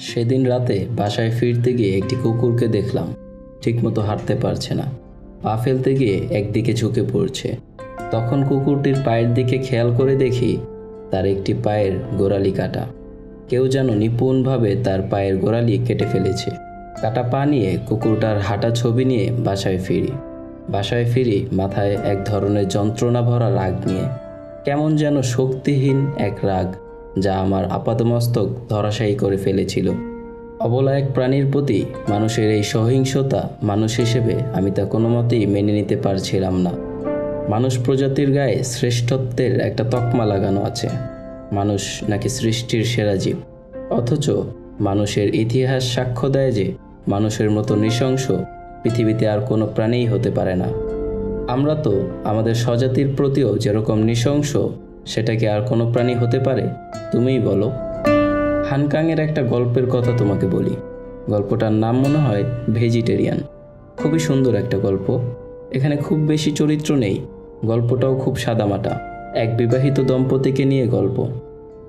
সেদিন রাতে বাসায় ফিরতে গিয়ে একটি কুকুরকে দেখলাম। ঠিকমতো হাঁটতে পারছে না। পা ফেলতে গিয়ে একদিকে ঝুঁকে পড়ছে। তখন কুকুরটির পায়ের দিকে খেয়াল করে দেখি তার একটি পায়ের গোড়ালি কাটা। কেউ যেন নিপুণভাবে তার পায়ের গোড়ালি কেটে ফেলেছে। কাটা পা নিয়ে কুকুরটার হাঁটা ছবি নিয়ে বাসায় ফিরি। বাসায় ফিরি মাথায় এক ধরনের যন্ত্রণা ভরা রাগ নিয়ে। কেমন যেন শক্তিহীন এক রাগ। যা আমার আপাদমস্তক ধরাশায়ী করে ফেলেছিল। অবলা এক প্রাণীর প্রতি মানুষের এই সহিংসতা মানুষ হিসেবে আমি তা কোনো মতেই মেনে নিতে পারছিলাম না। মানুষ প্রজাতির গায়ে শ্রেষ্ঠত্বের একটা তকমা লাগানো আছে। মানুষ নাকি সৃষ্টির সেরা জীব। অথচ মানুষের ইতিহাস সাক্ষ্য দেয় যে মানুষের মতো নৃশংস পৃথিবীতে আর কোনো প্রাণীই হতে পারে না। আমরা তো আমাদের স্বজাতির প্রতিও যেরকম নৃশংস সেটা কি আর কোনো প্রাণী হতে পারে? তুমিই বলো। হানকাংয়ের একটা গল্পের কথা তোমাকে বলি। গল্পটার নাম মনে হয় ভেজিটেরিয়ান। খুবই সুন্দর একটা গল্প। এখানে খুব বেশি চরিত্র নেই। গল্পটাও খুব সাদামাটা। এক বিবাহিত দম্পতিকে নিয়ে গল্প।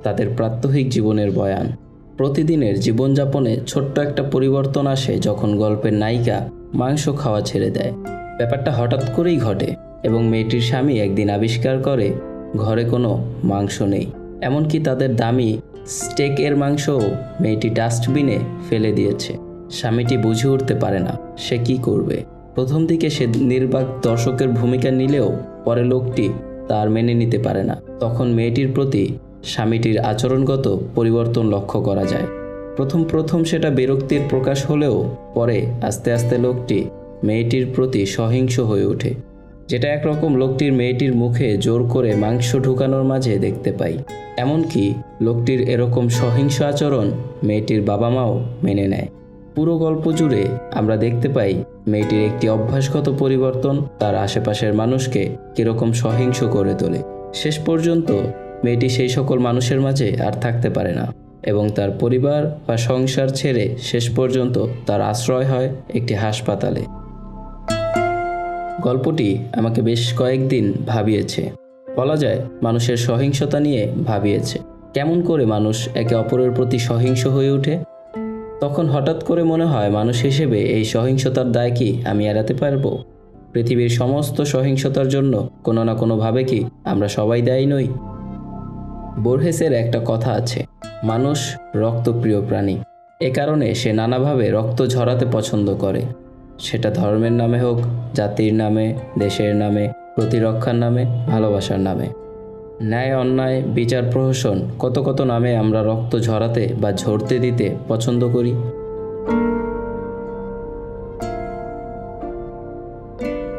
তাদের প্রাত্যহিক জীবনের বয়ান। প্রতিদিনের জীবনযাপনে ছোট্ট একটা পরিবর্তন আসে যখন গল্পের নায়িকা মাংস খাওয়া ছেড়ে দেয়। ব্যাপারটা হঠাৎ করেই ঘটে এবং মেয়েটির স্বামী একদিন আবিষ্কার করে ঘরে কোনো মাংস নেই। এমনকি তাদের দামি স্টেক এর মাংসও মেয়েটি ডাস্টবিনে ফেলে দিয়েছে। স্বামীটি বুঝে উঠতে পারে না, সে কি করবে? প্রথম দিকে সে নির্বাক দর্শকের ভূমিকা নিলেও পরে লোকটি তার মেনে নিতে পারে না। তখন মেয়েটির প্রতি স্বামীটির আচরণগত পরিবর্তন লক্ষ্য করা যায়। প্রথম প্রথম সেটা বিরক্তির প্রকাশ হলেও পরে আস্তে আস্তে লোকটি মেয়েটির প্রতি সহিংস হয়ে ওঠে। যেটা একরকম লোকটির মেয়েটির মুখে জোর করে মাংস ঢুকানোর মাঝে দেখতে পাই। এমনকি লোকটির এরকম সহিংস আচরণ মেয়েটির বাবা মাও মেনে নেয়। পুরো গল্প জুড়ে আমরা দেখতে পাই মেয়েটির একটি অভ্যাসগত পরিবর্তন তার আশেপাশের মানুষকে কীরকম সহিংস করে তোলে। শেষ পর্যন্ত মেয়েটি সেই সকল মানুষের মাঝে আর থাকতে পারে না এবং তার পরিবার বা সংসার ছেড়ে শেষ পর্যন্ত তার আশ্রয় হয় একটি হাসপাতালে। গল্পটি আমাকে বেশ কয়েকদিন ভাবিয়েছে। বলা যায়, মানুষের সহিংসতা নিয়ে ভাবিয়েছে। কেমন করে মানুষ একে অপরের প্রতি সহিংস হয়ে ওঠে? তখন হঠাৎ করে মনে হয়, মানুষ হিসেবে এই সহিংসতার দায় কি আমি এড়াতে পারব? পৃথিবীর সমস্ত সহিংসতার জন্য কোনো না কোনোভাবে কি আমরা সবাই দায়ী নই? বোরহেসের একটা কথা আছে, মানুষ রক্তপ্রিয় প্রাণী। এ কারণে সে নানাভাবে রক্ত ঝরাতে পছন্দ করে। সেটা ধর্মের নামে হোক, জাতির নামে, দেশের নামে, প্রতিরক্ষার নামে, ভালোবাসার নামে। ন্যায়, অন্যায়, বিচার, প্রহসন, কত কত নামে আমরা রক্ত ঝরাতে বা ঝরতে দিতে পছন্দ করি।